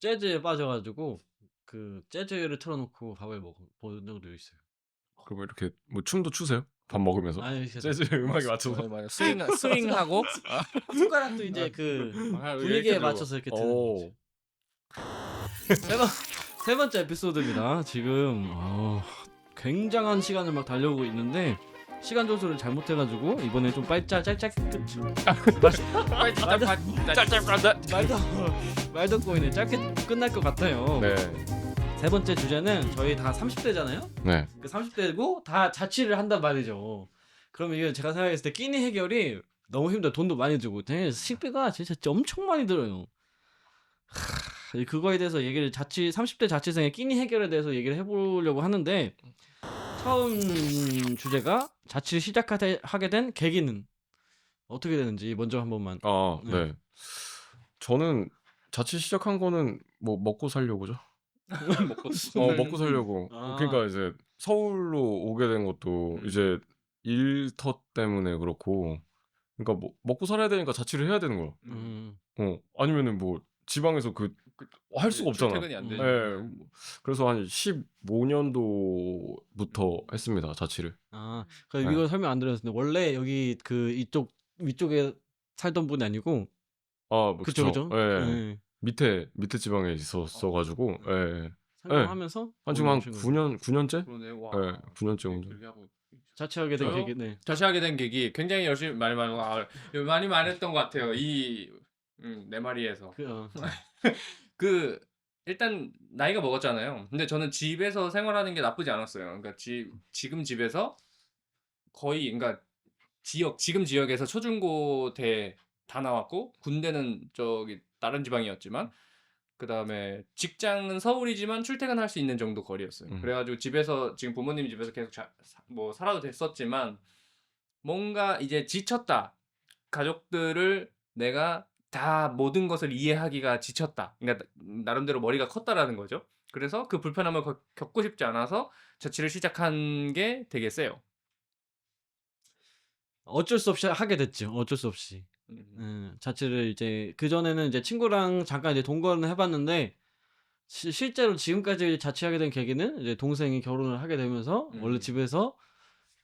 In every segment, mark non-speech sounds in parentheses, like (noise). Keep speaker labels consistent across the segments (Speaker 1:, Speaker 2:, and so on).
Speaker 1: 재즈에 빠져가지고 그 재즈를 틀어놓고 밥을 먹본 적도 있어요.
Speaker 2: 그럼 이렇게 뭐 춤도 추세요? 밥 먹으면서
Speaker 1: 아니
Speaker 2: 재즈 음악에 맞춰서.
Speaker 3: 어, 맞아. 스윙 스윙하고
Speaker 1: 숟가락도 이제 그
Speaker 3: 아, 이렇게
Speaker 1: 분위기에
Speaker 3: 들고.
Speaker 1: 맞춰서 이렇게 드는
Speaker 2: 오.
Speaker 1: 거지. 세, 번, 세 번째 에피소드입니다. 지금 어, 굉장한 시간을 막 달려오고 있는데 시간 조절을 잘못해가지고 이번에 좀 빨리 짤 짤짤 끝
Speaker 3: 짤짤한다.
Speaker 1: 말도 꼬이네 짧게 끝날 것 같아요.
Speaker 2: 네.
Speaker 1: 세 번째 주제는 저희 다 30대잖아요.
Speaker 2: 네.
Speaker 1: 그 30대고 다 자취를 한단 말이죠. 그러면 이게 제가 생각했을 때 끼니 해결이 너무 힘들어. 돈도 많이 들고. 식비가 진짜 엄청 많이 들어요. 하, 그거에 대해서 얘기를 자취 30대 자취생의 끼니 해결에 대해서 얘기를 해보려고 하는데 처음 주제가 자취를 시작하게 된 계기는 어떻게 되는지 먼저 한 번만.
Speaker 2: 아,
Speaker 1: 네.
Speaker 2: 네. 저는 자취 시작한 거는 뭐 먹고 살려고죠. (laughs)
Speaker 3: 먹고 (laughs)
Speaker 2: 어, 먹고 살려고.
Speaker 1: 아.
Speaker 2: 그러니까 이제 서울로 오게 된 것도
Speaker 3: 음.
Speaker 2: 이제 일터 때문에 그렇고. 그러니까 뭐 먹고 살아야 되니까 자취를 해야 되는 거야.
Speaker 1: 음.
Speaker 2: 어, 아니면은 뭐 지방에서 그 할 수가 없잖아.
Speaker 3: 안 되죠.
Speaker 2: 예. 그래서 한 15년도부터 했습니다. 자취를.
Speaker 1: 아, 그
Speaker 2: 네.
Speaker 1: 이거 설명 안 드렸는데 원래 여기 그 이쪽 위쪽에 살던 분이 아니고
Speaker 2: 아, 뭐
Speaker 1: 그쵸
Speaker 2: 그쵸. 예.
Speaker 1: 네.
Speaker 2: 밑에 밑에 지방에 있었어 가지고 예.
Speaker 1: 설명하면서
Speaker 2: 한 지금 한
Speaker 1: 오신 거죠.
Speaker 2: 9년 9년째?
Speaker 3: 그러네. 와.
Speaker 2: 예. 9년째 정도.
Speaker 3: 그렇게 하고
Speaker 1: 자취하게 된
Speaker 3: 저요?
Speaker 1: 계기. 네.
Speaker 3: 자취하게 된 계기 굉장히 열심히 많이 많이 아, 많이 말했던 것 같아요. 이 음, 내 말이에서
Speaker 1: 그, 어. (laughs)
Speaker 3: 그 일단 나이가 먹었잖아요. 근데 저는 집에서 생활하는 게 나쁘지 않았어요. 그러니까 집 지금 집에서 거의 그러니까 지역 지금 지역에서 초중고 대 다 나왔고 군대는 저기 다른 지방이었지만 그 다음에 직장은 서울이지만 출퇴근할 수 있는 정도 거리였어요.
Speaker 2: 음.
Speaker 3: 그래가지고 집에서 지금 부모님 집에서 계속 자, 사- 뭐 살아도 됐었지만 뭔가 이제 지쳤다. 가족들을 내가 다 모든 것을 이해하기가 지쳤다. 그러니까 나- 나름대로 머리가 컸다라는 거죠. 그래서 그 불편함을 거- 겪고 싶지 않아서 자취를 시작한 게 되게 세요.
Speaker 1: 어쩔 수 없이 하게 됐죠. 어쩔 수 없이.
Speaker 3: 음.
Speaker 1: 음, 자취를 이제 그 전에는 이제 친구랑 잠깐 이제 동거는 해봤는데 시- 실제로 지금까지 자취하게 된 계기는 이제 동생이 결혼을 하게 되면서
Speaker 3: 음.
Speaker 1: 원래 집에서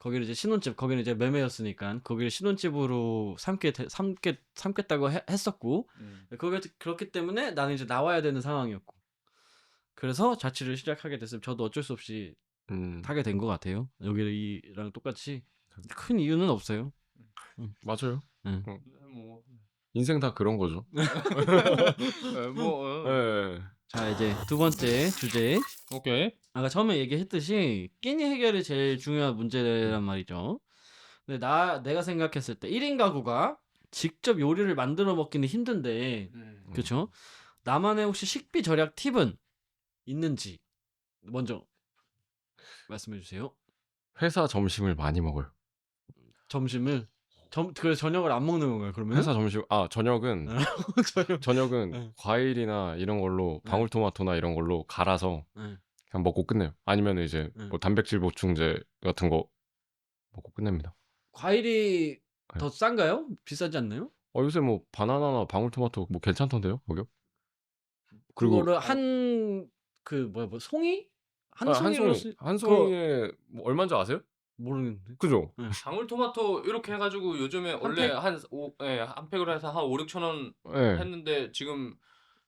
Speaker 1: 거기를 이제 신혼집 거기는 이제 매매였으니까 거기를 신혼집으로 삼게 되- 삼게 삼겠다고 해- 했었고
Speaker 3: 음.
Speaker 1: 그게 그렇기 때문에 나는 이제 나와야 되는 상황이었고 그래서 자취를 시작하게 됐으면 저도 어쩔 수 없이
Speaker 2: 음.
Speaker 1: 하게 된 것 같아요. 여기랑 똑같이 큰 이유는 없어요.
Speaker 2: 맞아요.
Speaker 3: 뭐,
Speaker 2: 인생 다 그런 거죠.
Speaker 3: 에, (laughs) 뭐 어.
Speaker 2: 예.
Speaker 1: 자 이제 두 번째 주제
Speaker 3: 오케이.
Speaker 1: 아까 처음에 얘기했듯이 끼니 해결이 제일 중요한 문제란 말이죠. 근데 나 내가 생각했을 때 1인 가구가 직접 요리를 만들어 먹기는 힘든데
Speaker 3: 음.
Speaker 1: 그렇죠? 나만의 혹시 식비 절약 팁은 있는지 먼저 말씀해 주세요.
Speaker 2: 회사 점심을 많이 먹어요.
Speaker 1: 점심을 점 그래서 저녁을 안 먹는 건가요? 그러면
Speaker 2: 회사 점심 아 저녁은 (laughs)
Speaker 1: 저녁
Speaker 2: 저녁은
Speaker 1: 네.
Speaker 2: 과일이나 이런 걸로
Speaker 1: 네.
Speaker 2: 방울토마토나 이런 걸로 갈아서
Speaker 1: 네.
Speaker 2: 그냥 먹고 끝내요. 아니면 이제
Speaker 1: 네.
Speaker 2: 뭐 단백질 보충제 같은 거 먹고 끝냅니다.
Speaker 1: 과일이
Speaker 2: 네.
Speaker 1: 더 싼가요? 비싸지 않나요?
Speaker 2: 어 요새 뭐 바나나나 방울토마토 뭐 괜찮던데요 가격? 그리고
Speaker 1: 그거를 한 그 뭐야 뭐 송이 한
Speaker 2: 아,
Speaker 1: 송이로
Speaker 2: 한
Speaker 1: 쓰...
Speaker 2: 송이 한 송이에 뭐 얼마인지 아세요?
Speaker 1: 모르겠는데.
Speaker 2: 그죠?
Speaker 3: 방울토마토 이렇게 해가지고 요즘에 원래
Speaker 1: 팩?
Speaker 3: 한 오, 예, 한 팩으로 해서 한 5, 6천 원
Speaker 2: 예.
Speaker 3: 했는데 지금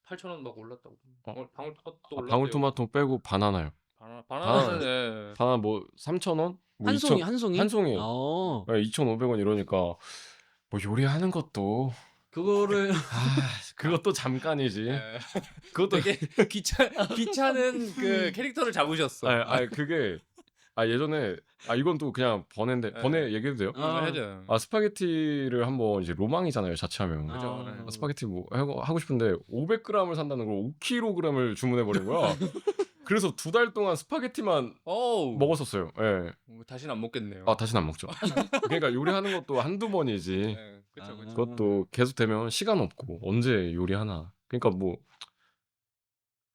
Speaker 3: 8천 원 막 올랐다고. 방울, 방울토마토
Speaker 2: 아,
Speaker 3: 올랐대요.
Speaker 2: 방울토마토 빼고 바나나요.
Speaker 3: 바나나 바나나는 예.
Speaker 2: 바나나 뭐 3,000원?
Speaker 1: 뭐한 송이 2,000한 송이?
Speaker 2: 한 송이.
Speaker 1: 어.
Speaker 2: 네, 2,500원 이러니까 뭐 요리하는 것도
Speaker 1: 그거를
Speaker 2: 아 그것도 잠깐이지.
Speaker 3: 예.
Speaker 2: 그것도
Speaker 3: 되게 귀찮 귀찮은 그 캐릭터를 잡으셨어.
Speaker 2: 아, 아 그게 아 예전에 아 이건 또 그냥 번외인데
Speaker 3: 네.
Speaker 2: 번외 얘기해도 돼요?
Speaker 1: 아.
Speaker 3: 해줘.
Speaker 2: 아 스파게티를 한번 이제 로망이잖아요 자취하면.
Speaker 1: 아.
Speaker 3: 그죠. 네.
Speaker 2: 아, 스파게티 뭐 하고, 하고 싶은데 500g을 산다는 걸 5kg을 주문해 버린 거야. (laughs) 그래서 두 달 동안 스파게티만
Speaker 3: 어우.
Speaker 2: 먹었었어요. 예.
Speaker 3: 뭐, 다시는 안 먹겠네요.
Speaker 2: 아 다시는 안 먹죠. 그러니까 요리하는 것도 한두 번이지.
Speaker 3: 예. 그쵸
Speaker 1: 아.
Speaker 3: 그쵸.
Speaker 2: 그것도 계속 되면 시간 없고 언제 요리하나. 그러니까 뭐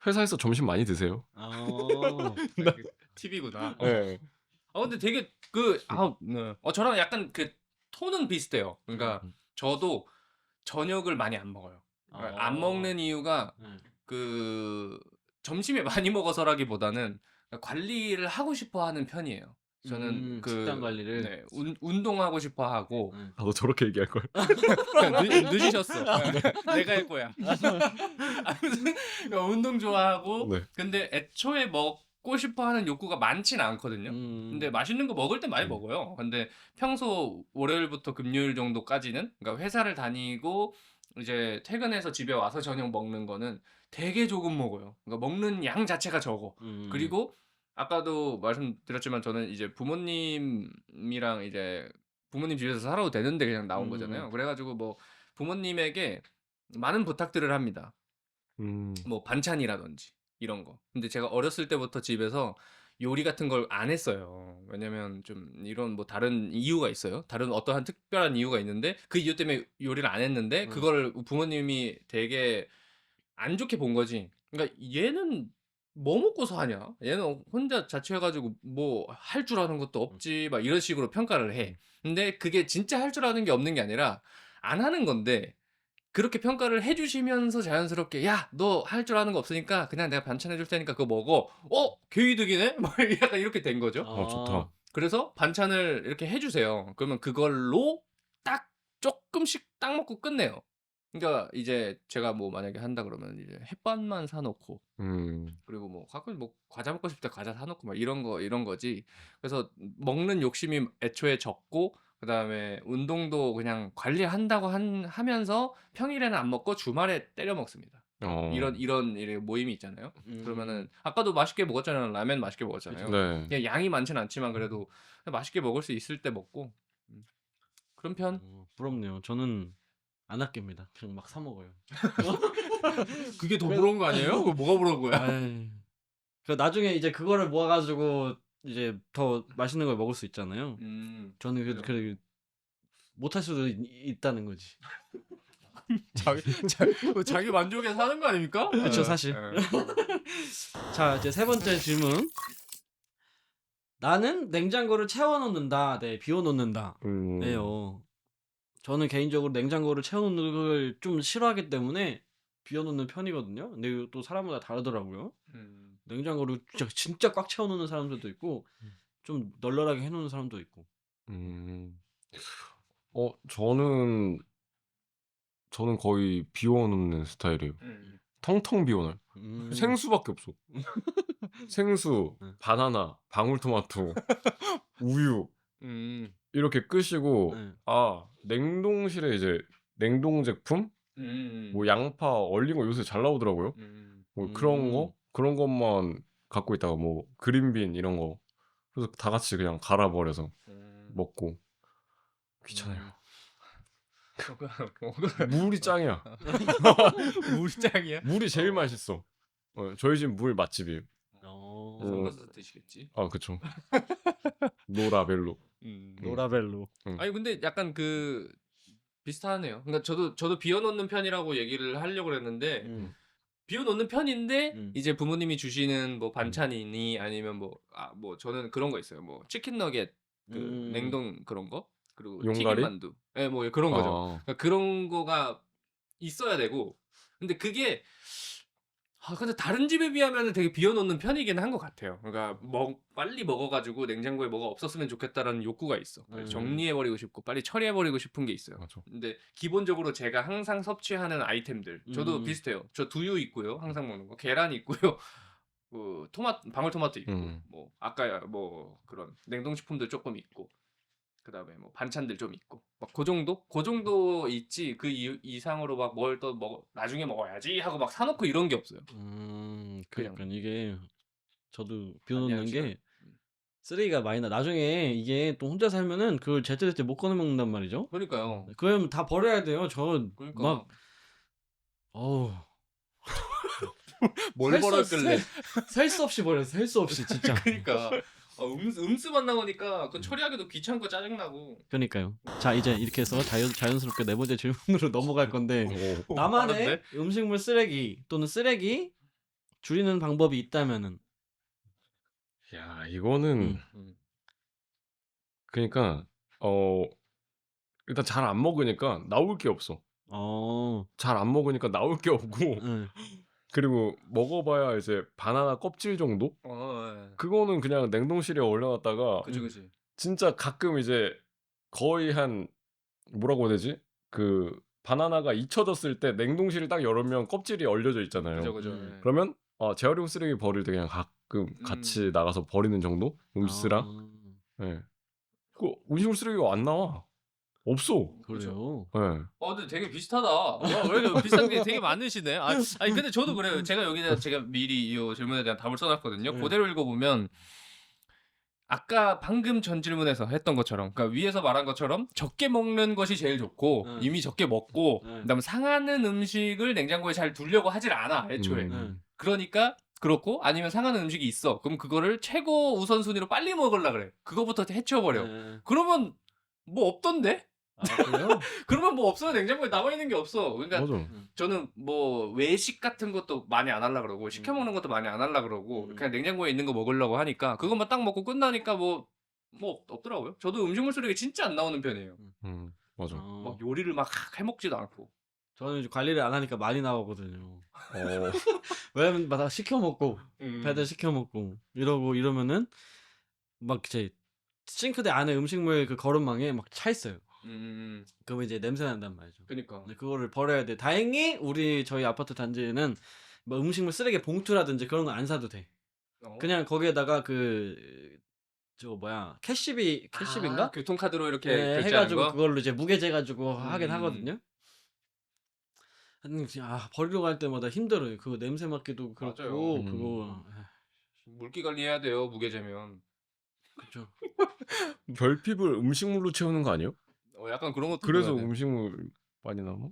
Speaker 2: 회사에서 점심 많이 드세요. (laughs)
Speaker 1: 어.
Speaker 3: 팁 이구나.
Speaker 2: 예.
Speaker 3: 아 근데 되게 그 아, 네. 어 저랑 약간 그 톤은 비슷해요. 그러니까
Speaker 2: 음.
Speaker 3: 저도 저녁을 많이 안 먹어요. 그러니까
Speaker 1: 어.
Speaker 3: 안 먹는 이유가
Speaker 1: 네.
Speaker 3: 그 점심에 많이 먹어서라기보다는 관리를 하고 싶어 하는 편이에요. 저는
Speaker 1: 음,
Speaker 3: 그
Speaker 1: 식단 관리를?
Speaker 3: 네, 운, 운동하고 싶어 하고
Speaker 1: 음.
Speaker 2: 나도 저렇게 얘기할 걸.
Speaker 3: 늦, 늦으셨어. 내가 할 거야. (laughs) 그러니까 운동 좋아하고
Speaker 2: 네.
Speaker 3: 근데 애초에 먹 고 싶어 하는 욕구가 많지는 않거든요.
Speaker 1: 음.
Speaker 3: 근데 맛있는 거 먹을 때 많이
Speaker 2: 음.
Speaker 3: 먹어요. 근데 평소 월요일부터 금요일 정도까지는 그러니까 회사를 다니고 이제 퇴근해서 집에 와서 저녁 먹는 거는 되게 조금 먹어요. 그러니까 먹는 양 자체가 적어.
Speaker 1: 음.
Speaker 3: 그리고 아까도 말씀드렸지만 저는 이제 부모님이랑 이제 부모님 집에서 살아도 되는데 그냥 나온
Speaker 1: 음.
Speaker 3: 거잖아요. 그래가지고 뭐 부모님에게 많은 부탁들을 합니다.
Speaker 2: 음.
Speaker 3: 뭐 반찬이라든지 이런 거. 근데 제가 어렸을 때부터 집에서 요리 같은 걸 안 했어요. 왜냐면 좀 이런 뭐 다른 이유가 있어요. 다른 어떠한 특별한 이유가 있는데 그 이유 때문에 요리를 안 했는데
Speaker 1: 음.
Speaker 3: 그걸 부모님이 되게 안 좋게 본 거지. 그러니까 얘는 뭐 먹고서 하냐? 얘는 혼자 자취해가지고 뭐 할 줄 아는 것도 없지. 막 이런 식으로 평가를 해. 근데 그게 진짜 할 줄 아는 게 없는 게 아니라 안 하는 건데 그렇게 평가를 해주시면서 자연스럽게 야 너 할 줄 아는 거 없으니까 그냥 내가 반찬 해줄 테니까 그거 먹어 어? 개이득이네? (laughs) 뭐 약간 이렇게 된 거죠.
Speaker 2: 어, 좋다.
Speaker 3: 그래서 반찬을 이렇게 해주세요. 그러면 그걸로 딱 조금씩 딱 먹고 끝내요. 그러니까 이제 제가 뭐 만약에 한다 그러면 이제 햇반만 사놓고
Speaker 2: 음.
Speaker 3: 그리고 뭐 가끔 뭐 과자 먹고 싶을 때 과자 사놓고 막 이런 거 이런 거지. 그래서 먹는 욕심이 애초에 적고 그다음에 운동도 그냥 관리한다고 한, 하면서 평일에는 안 먹고 주말에 때려 먹습니다.
Speaker 2: 어.
Speaker 3: 이런 이런 모임이 있잖아요.
Speaker 1: 음.
Speaker 3: 그러면은 아까도 맛있게 먹었잖아요. 라면 맛있게 먹었잖아요.
Speaker 2: 네.
Speaker 3: 그냥 양이 많지는 않지만 그래도 맛있게 먹을 수 있을 때 먹고 음. 그런 편.
Speaker 1: 어, 부럽네요. 저는 안 아낍니다. 그냥 막 사 먹어요. (laughs)
Speaker 3: 그게 더 부러운 거 아니에요? 그거 뭐가 부러운 거야?
Speaker 1: 그 나중에 이제 그거를 모아가지고 이제 더 맛있는 걸 먹을 수 있잖아요.
Speaker 3: 음.
Speaker 1: 저는 그,
Speaker 3: 그죠.
Speaker 1: 그 못할 수도 있, 있다는 거지. (laughs)
Speaker 3: 자기 자기, 자기 만족에 사는 거 아닙니까? 예,
Speaker 1: 사실.
Speaker 3: 예. (laughs)
Speaker 1: 자 이제 세 번째 질문. 나는 냉장고를 채워놓는다. 네, 비워놓는다.
Speaker 2: 음.
Speaker 1: 네요. 저는 개인적으로 냉장고를 채워놓는 걸 좀 싫어하기 때문에 비워놓는 편이거든요. 근데 또 사람마다 다르더라고요.
Speaker 3: 음.
Speaker 1: 냉장고를 진짜, 진짜 꽉 채워놓는 사람들도 있고 좀 널널하게 해놓는 사람도 있고.
Speaker 2: 음. 어, 저는 저는 거의 비워놓는 스타일이에요.
Speaker 3: 음.
Speaker 2: 텅텅 비워놔요.
Speaker 1: 음.
Speaker 2: 생수밖에 없어. (laughs) 생수,
Speaker 1: 응.
Speaker 2: 바나나, 방울토마토, (laughs) 우유
Speaker 3: 음.
Speaker 2: 이렇게 끄시고
Speaker 1: 네.
Speaker 2: 아 냉동실에 이제 냉동 제품
Speaker 3: 음.
Speaker 2: 뭐 양파 얼린 거 요새 잘 나오더라고요.
Speaker 3: 음.
Speaker 2: 뭐 그런
Speaker 1: 음.
Speaker 2: 거 그런 것만 갖고 있다가 뭐 그린빈 이런 거 그래서 다 같이 그냥 갈아버려서
Speaker 3: 음.
Speaker 2: 먹고 귀찮아요. (laughs)
Speaker 3: 뭐가
Speaker 2: 물이 짱이야. (laughs)
Speaker 3: 물장이야?
Speaker 2: 물이 제일 맛있어. 어, 저희 집 물 맛집이에요.
Speaker 1: 어.
Speaker 2: 어.
Speaker 3: 섞어서 드시겠지.
Speaker 2: 아 그쵸. 노라벨로.
Speaker 3: 음.
Speaker 1: 노라벨로.
Speaker 3: 아니 근데 약간 그 비슷하네요. 그러니까 저도 저도 비워놓는 편이라고 얘기를 하려고 그랬는데
Speaker 1: 음.
Speaker 3: 비워놓는 편인데
Speaker 1: 음.
Speaker 3: 이제 부모님이 주시는 뭐 반찬이니 아니면 뭐 아 뭐 저는 그런 거 있어요. 뭐 치킨 너겟 그
Speaker 1: 음.
Speaker 3: 냉동 그런 거 그리고
Speaker 2: 용가리?
Speaker 3: 튀김 만두. 예, 뭐 그런 거죠.
Speaker 2: 아,
Speaker 3: 그러니까 그런 거가 있어야 되고 근데 그게 아 근데 다른 집에 비하면 되게 비워놓는 편이긴 한 것 같아요. 그러니까 먹 빨리 먹어가지고 냉장고에 뭐가 없었으면 좋겠다라는 욕구가 있어. 빨리
Speaker 1: 음.
Speaker 3: 정리해버리고 싶고 빨리 처리해버리고 싶은 게 있어요.
Speaker 2: 맞아.
Speaker 3: 근데 기본적으로 제가 항상 섭취하는 아이템들 저도
Speaker 1: 음.
Speaker 3: 비슷해요. 저 두유 있고요, 항상 먹는 거 계란 있고요. (laughs) 그 토마 방울토마토 있고
Speaker 2: 음.
Speaker 3: 뭐 아까 뭐 그런 냉동식품들 조금 있고 그다음에 뭐 반찬들 좀 있고 막 그 정도 그 정도 있지 그 이, 이상으로 막 뭘 또 먹어 나중에 먹어야지 하고 막 사놓고 이런 게 없어요.
Speaker 1: 음,
Speaker 3: 그냥.
Speaker 1: 그러니까 이게 저도 비워놓는. 게 쓰레기가 많이 나. 나중에 이게 또 혼자 살면은 그걸 제때제때 못 꺼내 먹는단 말이죠.
Speaker 3: 그러니까요.
Speaker 1: 그럼 다 버려야 돼요. 저
Speaker 3: 그러니까
Speaker 1: 막 어우 (laughs)
Speaker 3: 뭘 버렸길래?
Speaker 1: 셀 수 없이 버렸어. 셀 수 없이 진짜. (laughs)
Speaker 3: 그러니까 어, 음수 음수만 나오니까 그 처리하기도 귀찮고 짜증나고.
Speaker 1: 그러니까요. 자 이제 이렇게 해서 자연 자연스럽게 네 번째 질문으로 (laughs) 넘어갈 건데
Speaker 2: 오.
Speaker 1: 나만의
Speaker 3: 빠른데?
Speaker 1: 음식물 쓰레기 또는 쓰레기 줄이는 방법이 있다면은
Speaker 2: 야 이거는
Speaker 3: 음.
Speaker 2: 그러니까 어 일단 잘 안 먹으니까 나올 게 없어.
Speaker 1: 어,
Speaker 2: 잘 안 먹으니까 나올 게 없고
Speaker 1: 응.
Speaker 2: 그리고 먹어봐야 이제 바나나 껍질 정도?
Speaker 3: 어, 예.
Speaker 2: 그거는 그냥 냉동실에 올려놨다가
Speaker 3: 그지 그지.
Speaker 2: 진짜 가끔 이제 거의 한 뭐라고 해야 되지? 그 바나나가 잊혀졌을 때 냉동실을 딱 열으면 껍질이 얼려져 있잖아요.
Speaker 3: 그죠 그죠.
Speaker 1: 음.
Speaker 3: 예.
Speaker 2: 그러면 어, 재활용 쓰레기 버릴 때 그냥 가끔 같이 나가서 버리는 정도? 음식이랑.
Speaker 1: 아,
Speaker 2: 예. 그 음식물 쓰레기가 안 나와. 없어.
Speaker 1: 그래요.
Speaker 2: 예.
Speaker 3: 어, 근데 되게 비슷하다. 와, 왜 이렇게 비슷한 게 되게 많으시네. 아, 아니 근데 저도 그래요. 제가 여기다 제가 미리 이 질문에 대한 답을 써놨거든요.
Speaker 1: 네.
Speaker 3: 그대로 읽어보면 아까 방금 전 질문에서 했던 것처럼, 그러니까 위에서 말한 것처럼 적게 먹는 것이 제일 좋고
Speaker 1: 네.
Speaker 3: 이미 적게 먹고
Speaker 1: 네.
Speaker 3: 그다음 에 상하는 음식을 냉장고에 잘 두려고 하질 않아 애초에.
Speaker 2: 음.
Speaker 1: 네.
Speaker 3: 그러니까 그렇고 아니면 상하는 음식이 있어. 그럼 그거를 최고 우선순위로 빨리 먹으려 그래. 그거부터 해치워버려.
Speaker 1: 네.
Speaker 3: 그러면 뭐 없던데?
Speaker 1: 아 그래요? (laughs)
Speaker 3: 그러면 뭐 없어요. 냉장고에 남아 있는 게 없어. 그러니까
Speaker 2: 맞아.
Speaker 3: 저는 뭐 외식 같은 것도 많이 안 하려 그러고 시켜 먹는 것도 많이 안 하려 그러고
Speaker 1: 음.
Speaker 3: 그냥 냉장고에 있는 거 먹으려고 하니까 그것만 딱 먹고 끝나니까 뭐 뭐 없더라고요. 저도 음식물 쓰레기 진짜 안 나오는 편이에요.
Speaker 2: 음. 맞아.
Speaker 1: 어,
Speaker 3: 막 요리를 막 해먹지도 않고.
Speaker 1: 저는 이제 관리를 안 하니까 많이 나오거든요.
Speaker 2: 어. (laughs)
Speaker 1: 왜냐면 막 다 시켜 먹고
Speaker 3: 음.
Speaker 1: 배달 시켜 먹고 이러고 이러면은 막 이제 싱크대 안에 음식물 그 거름망에 막 차 있어요.
Speaker 3: 음.
Speaker 1: 그러면 이제 냄새 난단 말이죠.
Speaker 3: 그니까.
Speaker 1: 근데 그거를 버려야 돼. 다행히 우리 저희 아파트 단지에는 뭐 음식물 쓰레기 봉투라든지 그런 거 안 사도 돼.
Speaker 3: 어?
Speaker 1: 그냥 거기에다가 그 저거 뭐야 캐시비 캐시비인가?
Speaker 3: 아, 교통카드로 이렇게
Speaker 1: 네, 해가지고
Speaker 3: 거.
Speaker 1: 그걸로 이제 무게재 가지고 하긴
Speaker 3: 음.
Speaker 1: 하거든요. 아 버리러 갈 때마다 힘들어요. 그거 냄새 맡기도 그렇고
Speaker 3: 맞아요.
Speaker 2: 음.
Speaker 1: 그거
Speaker 3: 물기 관리해야 돼요. 무게재면.
Speaker 1: 그죠.
Speaker 2: 결핍을 (laughs) 음식물로 채우는 거 아니에요?
Speaker 3: 어, 약간 그런 것도
Speaker 2: 그래서
Speaker 3: 돼.
Speaker 2: 음식물 많이 남아?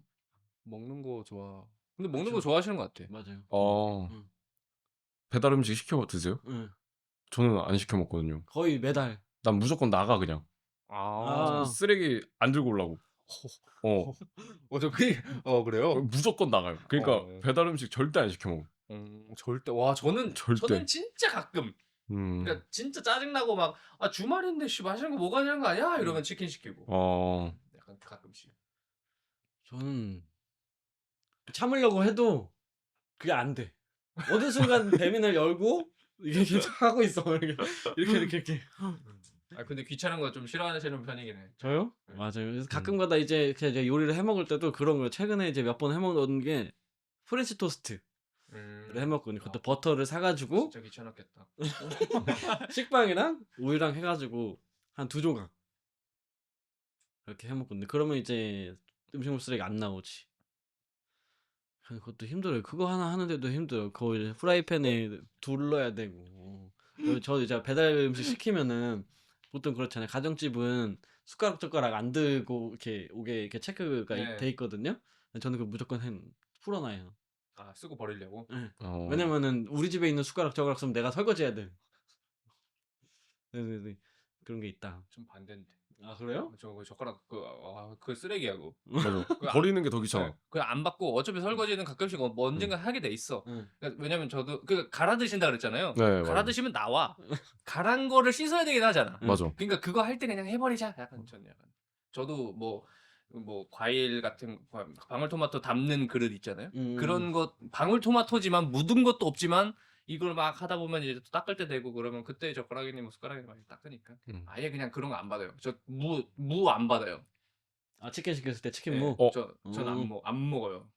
Speaker 3: 먹는 거 좋아. 근데 먹는 거
Speaker 1: 그쵸.
Speaker 3: 좋아하시는 것 같아.
Speaker 1: 맞아요.
Speaker 2: 어.
Speaker 1: 음.
Speaker 2: 배달 음식 시켜 드세요?
Speaker 1: 응.
Speaker 2: 저는 안 시켜 먹거든요.
Speaker 1: 거의 매달.
Speaker 2: 난 무조건 나가 그냥.
Speaker 1: 아.
Speaker 2: 쓰레기 안 들고 오려고. 어. (laughs)
Speaker 3: 어, 저 그, 어 그래요?
Speaker 2: 무조건 나가요. 그러니까
Speaker 3: 어.
Speaker 2: 배달 음식 절대 안 시켜 먹어.
Speaker 3: 음, 절대. 와, 저는
Speaker 2: 절대.
Speaker 3: 저는 진짜 가끔.
Speaker 2: 음.
Speaker 3: 그러니까 진짜 짜증 나고 막 아 주말인데 씨 맛있는 거 뭐가 되는 거 아니야? 이러면 치킨 시키고.
Speaker 2: 어.
Speaker 3: 약간 가끔씩.
Speaker 1: 저는 참으려고 해도 그게 안 돼. 어느 순간 (laughs) 배민을 열고 이게 이렇게 하고 있어. 이렇게 이렇게 이렇게. 이렇게.
Speaker 3: 아 근데 귀찮은 거 좀 싫어하시는 편이긴 해.
Speaker 1: 저요?
Speaker 3: 네.
Speaker 1: 맞아요. 그래서 가끔가다 이제 이렇게 이제 요리를 해 먹을 때도 그런 거 최근에 이제 몇 번 해 먹는 게 프렌치 토스트를
Speaker 3: 음.
Speaker 1: 해 먹거든요. 그것도
Speaker 3: 아.
Speaker 1: 버터를 사가지고
Speaker 3: 진짜 귀찮았겠다. (laughs)
Speaker 1: 식빵이랑 우유랑 해가지고 한 두 조각 이렇게 해 먹거든요. 그러면 이제 음식물 쓰레기 안 나오지. 그것도 힘들어요. 그거 하나 하는데도 힘들어요. 그거 이제 프라이팬에 둘러야 되고. 그리고 저 이제 배달 음식 시키면은 보통 그렇잖아요. 가정집은 숟가락 젓가락 안 들고 이렇게 오게 이렇게 체크가
Speaker 3: 네.
Speaker 1: 돼 있거든요. 저는 그 무조건 해 풀어놔요.
Speaker 3: 아 쓰고 버리려고.
Speaker 1: 네.
Speaker 2: 어.
Speaker 1: 왜냐면은 우리 집에 있는 숟가락 젓가락 쓰면 내가 설거지해야 돼. 네네네 그런 게 있다.
Speaker 3: 좀 반대인데.
Speaker 1: 아 그래요?
Speaker 3: 저 그 젓가락 그, 아, 그 쓰레기하고.
Speaker 2: 맞아. (laughs)
Speaker 3: 그
Speaker 2: 버리는 게 더 귀찮아.
Speaker 3: 그냥 안 받고 어차피 설거지는 가끔씩 어- 뭐 언젠가 하게 돼 있어.
Speaker 1: 응.
Speaker 3: 그러니까 왜냐면 저도 그 갈아 드신다 그랬잖아요.
Speaker 2: 네,
Speaker 3: 갈아
Speaker 2: 맞아.
Speaker 3: 드시면 나와. 갈아한 거를 씻어야 되긴 하잖아.
Speaker 2: 맞아.
Speaker 3: 그러니까 그거 할 때 그냥 해버리자. 약간 전 약간. 저도 뭐. 뭐 과일 같은 거, 방울토마토 담는 그릇 있잖아요.
Speaker 1: 음.
Speaker 3: 그런 것 방울토마토지만 묻은 것도 없지만 이걸 막 하다 보면 이제 또 닦을 때 되고 그러면 그때 젓가락이니 뭐 숟가락이니 많이 닦으니까
Speaker 2: 음.
Speaker 3: 아예 그냥 그런 거 안 받아요. 저 무 무 안 받아요.
Speaker 1: 아 치킨 시켰을 때 치킨
Speaker 3: 네,
Speaker 1: 무.
Speaker 2: 어.
Speaker 3: 저 저는
Speaker 1: 음.
Speaker 3: 안먹안 먹어요.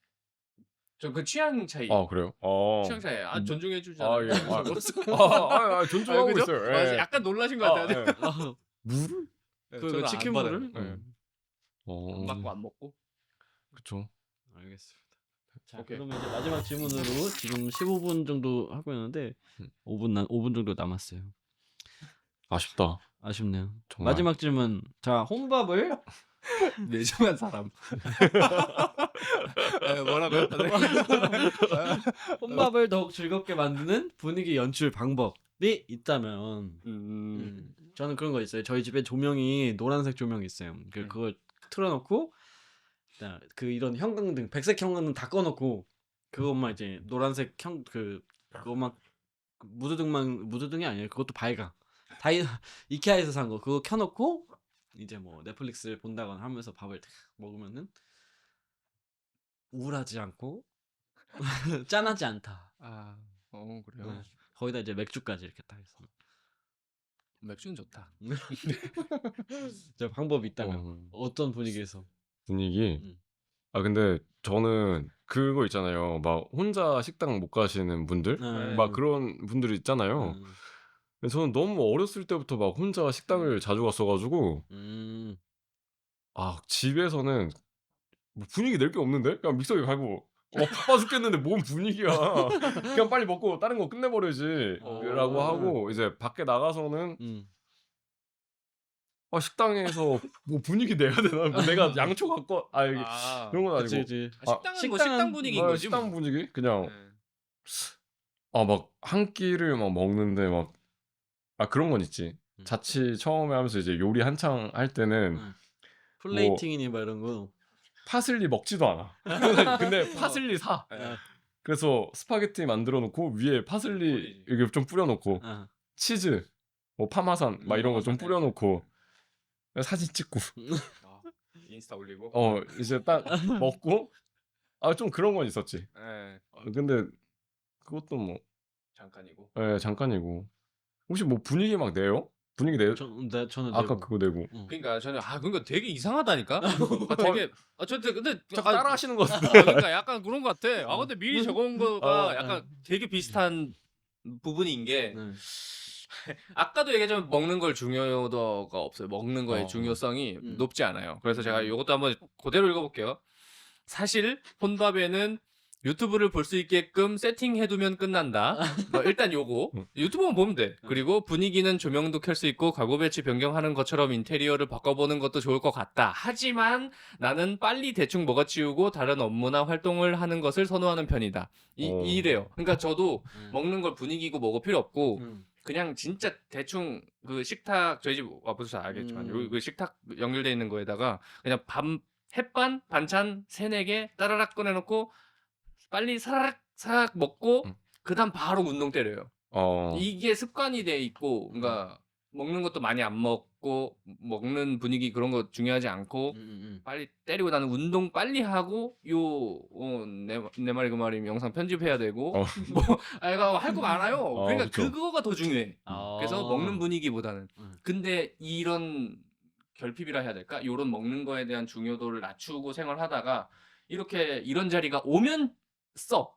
Speaker 3: 저 그 취향 차이.
Speaker 2: 아 그래요? 어.
Speaker 3: 취향 차이. 아
Speaker 2: 음.
Speaker 3: 존중해 주잖아요.
Speaker 2: 아 예. 아, 아, 아, 아, 존중하고
Speaker 3: 그죠?
Speaker 2: 있어요. 예.
Speaker 3: 약간 놀라신 것
Speaker 2: 아,
Speaker 3: 같아요.
Speaker 2: 예. (laughs)
Speaker 1: 아,
Speaker 2: 물을?
Speaker 3: 네, 그안
Speaker 1: 치킨. 무를.
Speaker 3: 네.
Speaker 1: 음.
Speaker 2: 어.
Speaker 3: 안 받고 안 먹고.
Speaker 2: 그쵸.
Speaker 1: 알겠습니다. 자
Speaker 3: 오케이.
Speaker 1: 그러면 이제 마지막 질문으로 지금 15분 정도 하고 있는데
Speaker 2: 음.
Speaker 1: 5분 남 5분 정도 남았어요.
Speaker 2: 아쉽다.
Speaker 1: 아쉽네요.
Speaker 2: 정말.
Speaker 1: 마지막 질문. 자 혼밥을 (laughs)
Speaker 3: 내정한 사람. 에, 뭐라고요? (laughs)
Speaker 1: 혼밥을 더욱 즐겁게 만드는 분위기 연출 방법이 있다면
Speaker 3: 음.
Speaker 1: 음, 저는 그런 거 있어요. 저희 집에 조명이 노란색 조명이 있어요. 그
Speaker 3: 음.
Speaker 1: 그걸 틀어놓고 자, 그 이런 형광등, 백색 형광등 다 꺼놓고 그것만 이제 노란색 형 그 그것만 그 무드등만 무드등이 아니에요. 그것도 밝아. 다이 (laughs) 이케아에서 산 거 그거 켜놓고 이제 뭐 넷플릭스를 본다거나 하면서 밥을 탁 먹으면은 우울하지 않고 (laughs) 짠하지 않다.
Speaker 3: 아, 어 그래요.
Speaker 1: 네. 거기다 이제 맥주까지 이렇게 딱 해서.
Speaker 3: 맥주는 좋다. (laughs)
Speaker 1: 저 방법이 있다면
Speaker 2: 어,
Speaker 1: 어... 떤 분위기에서?
Speaker 2: 분위기.
Speaker 1: 음.
Speaker 2: 아 근데 저는 그거 있잖아요. 막 혼자 식당 못 가시는 분들,
Speaker 1: 네.
Speaker 2: 막 그런 분들이 있잖아요.
Speaker 1: 음.
Speaker 2: 근데 저는 너무 어렸을 때부터 막 혼자 식당을 자주 갔어가지고
Speaker 1: 음.
Speaker 2: 아 집에서는 뭐 분위기 낼 게 없는데 그냥 믹서기 가고 어 바빠 죽겠는데 뭔 분위기야 그냥 빨리 먹고 다른 거 끝내버려야지
Speaker 3: 어.
Speaker 2: 라고 하고 이제 밖에 나가서는
Speaker 1: 음.
Speaker 2: 아 식당에서 뭐 분위기 내야 되나 뭐 내가 양초 갖고 아 이게
Speaker 3: 아,
Speaker 2: 그런 건
Speaker 1: 그치,
Speaker 2: 아니고
Speaker 1: 그치.
Speaker 3: 아, 식당은 뭐
Speaker 1: 식당은
Speaker 3: 식당 분위기인
Speaker 2: 아,
Speaker 3: 거지.
Speaker 2: 식당
Speaker 3: 뭐.
Speaker 2: 분위기 그냥
Speaker 3: 네.
Speaker 2: 아 막 한 끼를 막 먹는데 막 아 그런 건 있지
Speaker 1: 음.
Speaker 2: 자취 처음에 하면서 이제 요리 한창 할 때는
Speaker 1: 음. 플레이팅이니 뭐 이런 거.
Speaker 2: 파슬리 먹지도 않아 (laughs) 근데 파슬리 사
Speaker 3: 네.
Speaker 2: 그래서 스파게티 만들어 놓고 위에 파슬리
Speaker 3: 뿌리지.
Speaker 2: 이렇게 좀 뿌려 놓고
Speaker 1: 아.
Speaker 2: 치즈 뭐 파마산 막 이런 거좀
Speaker 3: 음,
Speaker 2: 뿌려 놓고 사진 찍고 (laughs)
Speaker 3: 아, 인스타 올리고.
Speaker 2: 어 이제 딱 먹고 아 좀 그런 건 있었지
Speaker 3: 네,
Speaker 2: 어, 근데 그것도 뭐
Speaker 3: 잠깐이고.
Speaker 2: 예, 잠깐이고 혹시 뭐 분위기 막 내요? 분위기 내요?
Speaker 1: 저, 나, 저는
Speaker 2: 아까
Speaker 1: 내고.
Speaker 2: 그거 내고
Speaker 1: 응.
Speaker 3: 그러니까 저는 아 그러니까 되게 이상하다니까. (laughs) 아, 되게 아 저한테 근데
Speaker 2: 자꾸
Speaker 3: 아,
Speaker 2: 따라 하시는 거
Speaker 3: 아,
Speaker 2: 같은데
Speaker 3: 그러니까 약간 그런 것 같아. 아 근데 미리 적어온 거가
Speaker 2: 어,
Speaker 3: 약간 되게 비슷한 부분인 게
Speaker 1: 네. (laughs)
Speaker 3: 아까도 얘기했지만 먹는 걸 중요도가 없어요. 먹는 거의
Speaker 2: 어.
Speaker 3: 중요성이
Speaker 1: 음.
Speaker 3: 높지 않아요. 그래서 제가
Speaker 1: 음.
Speaker 3: 이것도 한번 그대로 읽어볼게요. 사실 혼밥에는 유튜브를 볼 수 있게끔 세팅해두면 끝난다. 뭐 일단 요거 (laughs)
Speaker 2: 음.
Speaker 3: 유튜브만 보면 돼. 그리고 분위기는 조명도 켤 수 있고 가구 배치 변경하는 것처럼 인테리어를 바꿔보는 것도 좋을 것 같다. 하지만 나는 빨리 대충 먹어 치우고 다른 업무나 활동을 하는 것을 선호하는 편이다. 이,
Speaker 2: 어.
Speaker 3: 이래요. 그러니까 저도
Speaker 1: 음.
Speaker 3: 먹는 걸 분위기고 뭐고 필요 없고
Speaker 1: 음.
Speaker 3: 그냥 진짜 대충 그 식탁 저희 집 와보셔서 알겠지만
Speaker 1: 음.
Speaker 3: 요- 그 식탁 연결돼 있는 거에다가 그냥 밤 햇반 반찬 세네 개 따라락 꺼내놓고 빨리 사라락 사락 먹고
Speaker 2: 음.
Speaker 3: 그다음 바로 운동 때려요.
Speaker 2: 어,
Speaker 3: 이게 습관이 돼 있고 그러니까 먹는 것도 많이 안 먹고 먹는 분위기 그런 거 중요하지 않고
Speaker 1: 음, 음,
Speaker 3: 빨리 때리고 나는 운동 빨리 하고 요내내 내 말이 그 말이 영상 편집해야 되고
Speaker 2: 어. (laughs)
Speaker 3: 뭐 아이가 할 거 많아요. (laughs)
Speaker 2: 어,
Speaker 3: 그러니까
Speaker 2: 그쵸.
Speaker 3: 그거가 더 중요해.
Speaker 1: 아.
Speaker 3: 그래서 먹는 분위기보다는
Speaker 1: 음.
Speaker 3: 근데 이런 결핍이라 해야 될까? 요런 먹는 거에 대한 중요도를 낮추고 생활하다가 이렇게 이런 자리가 오면 써.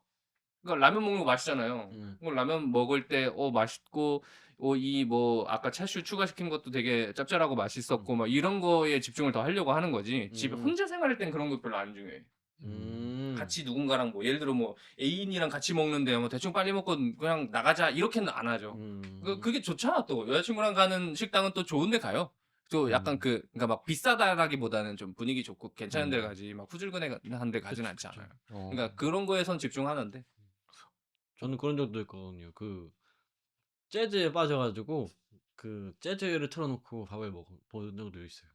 Speaker 3: 그러니까 라면 먹는 거 맛있잖아요.
Speaker 1: 음.
Speaker 3: 라면 먹을 때 어 맛있고 어 이 뭐 아까 차슈 추가시킨 것도 되게 짭짤하고 맛있었고 막 이런 거에 집중을 더 하려고 하는 거지. 집에
Speaker 1: 음.
Speaker 3: 혼자 생활할 땐 그런 거 별로 안 중요해.
Speaker 1: 음.
Speaker 3: 같이 누군가랑 뭐 예를 들어 뭐 애인이랑 같이 먹는데 뭐 대충 빨리 먹고 그냥 나가자 이렇게는 안 하죠.
Speaker 1: 음.
Speaker 3: 그, 그게 좋잖아 또 여자친구랑 가는 식당은 또 좋은데 가요. 또 약간
Speaker 1: 음.
Speaker 3: 그 그러니까 막 비싸다라기보다는 좀 분위기 좋고 괜찮은 데
Speaker 2: 음.
Speaker 3: 가지 막 후줄근해한 데 가지는 않지 않아요.
Speaker 2: 어.
Speaker 3: 그러니까 그런 거에선 집중하는데
Speaker 1: 저는 그런 적도 있거든요. 그 재즈에 빠져가지고 그 재즈를 틀어놓고 밥을 먹어 본 적도 있어요.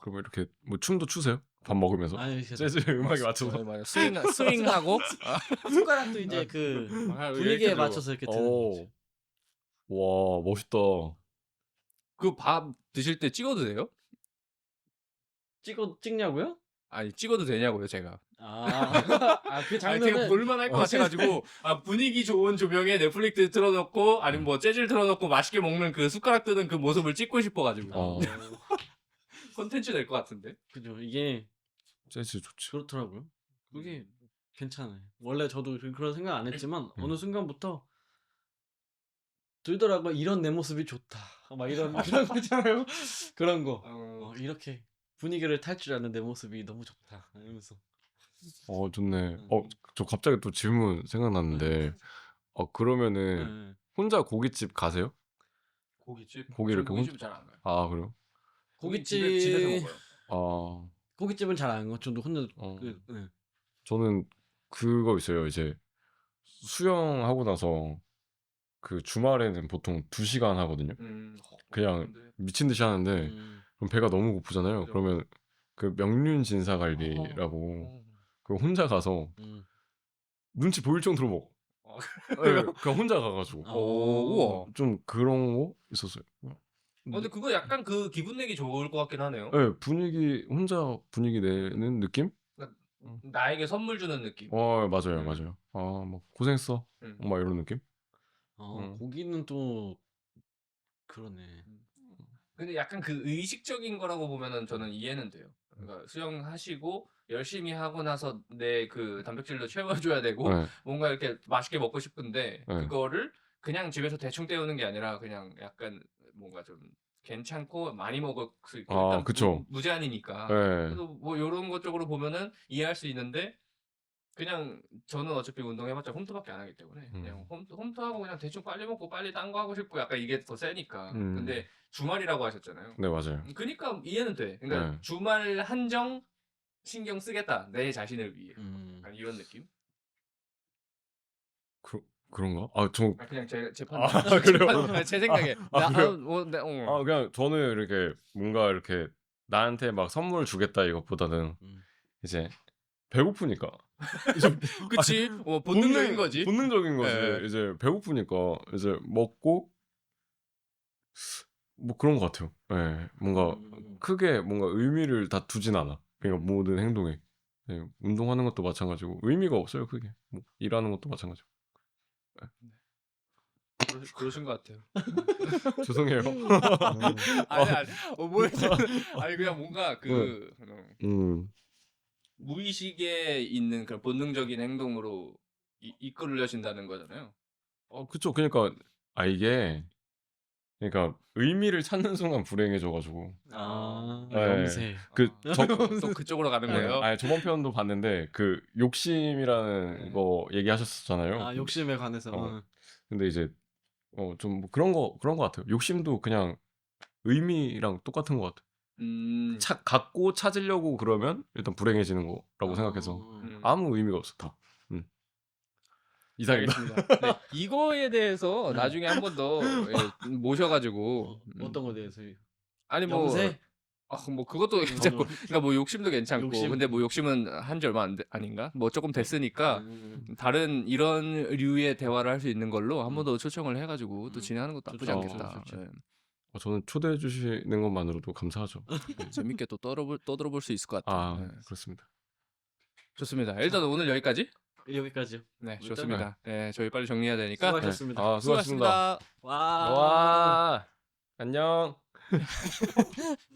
Speaker 2: 그럼 이렇게 뭐 춤도 추세요? 밥 먹으면서?
Speaker 1: 아니
Speaker 2: 재즈 음악에 맞춰서?
Speaker 3: 맞아 스윙 스윙하고 (laughs)
Speaker 1: 숟가락도 이제 그
Speaker 3: 아,
Speaker 1: 분위기에. 맞춰서 이렇게 드는
Speaker 2: 오.
Speaker 1: 거지.
Speaker 2: 와 멋있다.
Speaker 3: 그 밥 드실 때 찍어도 돼요?
Speaker 1: 찍어 찍냐고요?
Speaker 3: 아니 찍어도 되냐고요 제가.
Speaker 1: 아, (laughs) 아, 그
Speaker 3: 아니 되게
Speaker 1: 장면은
Speaker 3: 볼만할 것
Speaker 2: 어,
Speaker 3: 같아가지고 (laughs) 아 분위기 좋은 조명에 넷플릭스 틀어놓고 아니면 뭐 재즈를 틀어놓고 맛있게 먹는 그 숟가락 뜨는 그 모습을 찍고 싶어가지고
Speaker 2: 어. (laughs)
Speaker 3: 콘텐츠 될 것 같은데.
Speaker 1: 그죠. 이게
Speaker 2: 재즈 좋지.
Speaker 1: 그렇더라고요. 그게 괜찮아요. 원래 저도 그- 그런 생각 안 했지만
Speaker 2: 음.
Speaker 1: 어느 순간부터 들더라고 이런 내 모습이 좋다. 막 이런 (laughs) 그런 거 있잖아요. 그런 거. 어, 이렇게 분위기를 탈 줄 아는 내 모습이 너무 좋다. 이러면서.
Speaker 2: 어 좋네.
Speaker 1: 음.
Speaker 2: 어저 갑자기 또 질문 생각났는데 어 그러면은
Speaker 1: 네.
Speaker 2: 혼자 고깃집 가세요?
Speaker 3: 고깃집
Speaker 2: 고기 이렇게 혼-
Speaker 3: 고깃집 잘안 가요.
Speaker 2: 아 그래요?
Speaker 1: 고깃집
Speaker 3: 집에, 집에서 먹어요.
Speaker 2: 아
Speaker 1: 고깃집은 잘 안 가. 저도 혼자
Speaker 2: 어.
Speaker 1: 그, 네.
Speaker 2: 저는 그거 있어요. 이제 수영하고 나서 그 주말에는 보통 2시간 하거든요.
Speaker 3: 음,
Speaker 2: 그냥 미친 듯이 하는데
Speaker 1: 음.
Speaker 2: 그럼 배가 너무 고프잖아요.
Speaker 3: 그죠.
Speaker 2: 그러면 그 명륜 진사갈비라고 그 혼자 가서
Speaker 1: 음.
Speaker 2: 눈치 보일 정도로 먹어.
Speaker 3: 어,
Speaker 2: 네, (laughs) 그냥 혼자 가가지고
Speaker 1: 어.
Speaker 3: 오, 우와.
Speaker 2: 좀 그런 거 있었어요.
Speaker 3: 어, 근데 그거 약간 그 기분 내기 좋을 것 같긴 하네요.
Speaker 2: 네, 분위기 혼자 분위기 내는 느낌?
Speaker 3: 나에게 선물 주는 느낌.
Speaker 2: 어 맞아요
Speaker 3: 음.
Speaker 2: 맞아요. 아뭐 고생했어.
Speaker 3: 음.
Speaker 2: 막 이런 느낌.
Speaker 1: 어,
Speaker 2: 음.
Speaker 1: 고기는 또 그러네.
Speaker 3: 근데 약간 그 의식적인 거라고 보면은 저는 이해는 돼요. 그러니까 수영하시고 열심히 하고 나서 내 그 단백질도 채워줘야 되고
Speaker 2: 네.
Speaker 3: 뭔가 이렇게 맛있게 먹고 싶은데
Speaker 2: 네.
Speaker 3: 그거를 그냥 집에서 대충 때우는 게 아니라 그냥 약간 뭔가 좀 괜찮고 많이 먹을 수 있고
Speaker 2: 아,
Speaker 3: 일단
Speaker 2: 그쵸.
Speaker 3: 무, 제한이니까
Speaker 2: 네.
Speaker 3: 그래서 뭐 이런 것 쪽으로 보면은 이해할 수 있는데 그냥 저는 어차피 운동해봤자 홈트밖에 안 하기 때문에
Speaker 2: 음.
Speaker 3: 그냥 홈트, 홈트하고 그냥 대충 빨리 먹고 빨리 딴 거 하고 싶고 약간 이게 더 세니까
Speaker 2: 음.
Speaker 3: 근데 주말이라고 하셨잖아요
Speaker 2: 네 맞아요.
Speaker 3: 그니까 이해는 돼 그러니까
Speaker 2: 네.
Speaker 3: 주말 한정 신경 쓰겠다 내 자신을 위해
Speaker 1: 음.
Speaker 3: 약간 이런 느낌
Speaker 2: 그 그런가? 아 저
Speaker 3: 아, 그냥 제, 제
Speaker 2: 아, (laughs)
Speaker 3: 판단
Speaker 2: 그래요?
Speaker 3: 제, 제 생각에
Speaker 2: 아,
Speaker 3: 나,
Speaker 2: 그래요?
Speaker 3: 아, 뭐, 네, 어.
Speaker 2: 아 그냥 저는 이렇게 뭔가 이렇게 나한테 막 선물 주겠다 이것보다는
Speaker 1: 음.
Speaker 2: 이제 배고프니까 (laughs)
Speaker 3: 그치 어, 본능적인
Speaker 2: 본능-
Speaker 3: 거지
Speaker 2: 본능적인 거지
Speaker 3: 예.
Speaker 2: 이제 배고프니까 이제 먹고 뭐 그런 것 같아요. 예, 뭔가
Speaker 1: 음.
Speaker 2: 크게 뭔가 의미를 다 두진 않아. 그러니까 모든 행동에 예, 운동하는 것도 마찬가지고 의미가 없어요. 크게 뭐, 일하는 것도 마찬가지고.
Speaker 3: 그러, 그러신 것 같아요 (laughs)
Speaker 2: 죄송해요.
Speaker 3: 아니 아니 어, (laughs) 뭐야 아니 그냥 뭔가 그 어,
Speaker 2: 음,
Speaker 3: 무의식에 있는 그런 본능적인 행동으로 이, 이끌려진다는 거잖아요.
Speaker 2: 어 그쵸. 그러니까 아 이게 그러니까 의미를 찾는 순간 불행해져가지고
Speaker 1: 아,
Speaker 2: 네.
Speaker 1: 염세.
Speaker 2: 그
Speaker 3: 아,
Speaker 2: 저-
Speaker 3: 또 그쪽으로 가는
Speaker 2: 네,
Speaker 3: 거예요.
Speaker 2: 아니 저번 편도 봤는데 그 욕심이라는
Speaker 3: 네.
Speaker 2: 거 얘기하셨었잖아요.
Speaker 1: 아, 욕심에 관해서.
Speaker 2: 어. 근데 이제 어좀뭐 그런 거 그런 거 같아요. 욕심도 그냥 의미랑 똑같은 것 같아요.
Speaker 3: 음,
Speaker 2: 차, 갖고 찾으려고 그러면 일단 불행해지는 거라고 생각해서
Speaker 3: 음.
Speaker 2: 아무 의미가 없어 다. 음. 이상입니다.
Speaker 3: 알겠습니다. 네, (laughs) 이거에 대해서
Speaker 1: 네.
Speaker 3: 나중에 한 번 더 모셔가지고
Speaker 1: 어,
Speaker 3: 음.
Speaker 1: 어떤 거에 대해서?
Speaker 3: 아니 뭐
Speaker 1: 염세?
Speaker 3: 아, 뭐 그것도 괜찮고 그러니까 뭐 욕심도 괜찮고
Speaker 1: 욕심.
Speaker 3: 근데 뭐 욕심은 한 지 얼마 안 돼, 아닌가 뭐 조금 됐으니까
Speaker 1: 음.
Speaker 3: 다른 이런 류의 대화를 할 수 있는 걸로 한 번 더 초청을 해가지고 또
Speaker 1: 음.
Speaker 3: 진행하는 것도 나쁘지
Speaker 1: 좋죠,
Speaker 3: 않겠다.
Speaker 1: 좋죠, 좋죠.
Speaker 3: 예.
Speaker 2: 어, 저는 초대해 주시는 것만으로도 감사하죠. (laughs) 네.
Speaker 3: 재밌게 또 떠들어볼, 떠들어볼 수 있을 것 같아요.
Speaker 2: 아
Speaker 3: 예.
Speaker 2: 그렇습니다.
Speaker 3: 좋습니다. 일단 오늘 여기까지.
Speaker 1: 여기까지요.
Speaker 3: 네,
Speaker 1: 일단은-
Speaker 3: 좋습니다. 네, 저희 빨리 정리해야 되니까
Speaker 1: 수고하셨습니다.
Speaker 2: 아 수고하셨습니다.
Speaker 3: 수고하셨습니다.
Speaker 1: 와.
Speaker 2: 와 안녕. (laughs)